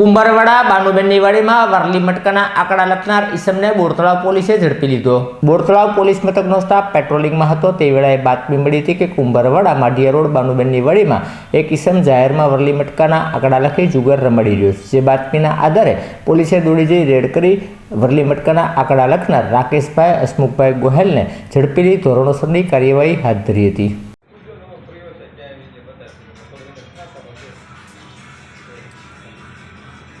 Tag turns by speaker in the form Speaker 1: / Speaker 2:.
Speaker 1: કુંભારવાડા બાનુબેનની વાડીમાં વારલી મટકાના આંકડા લખનાર ઈસમને બોરતળાવ પોલીસે ઝડપી લીધો. બોરતળાવ પોલીસ મથકનો સ્ટાફ પેટ્રોલિંગમાં હતો. તે વેળાએ બાતમી મળી હતી કે કુંભારવાડા, માઢિયા રોડ બાનુબેનની વાડીમાં એક ઈસમ જાહેરમાં વરલી મટકાના આંકડા લખી જુગાર રમાડી રહ્યો જે બાતમીના આધારે પોલીસે દોડી જઈ રેડ કરી વરલી મટકાના આંકડા લખનાર રાકેશભાઈ, હસમુખભાઈ ગોહેલને ઝડપી લઈ ધોરણોસરની કાર્યવાહી હાથ ધરી હતી.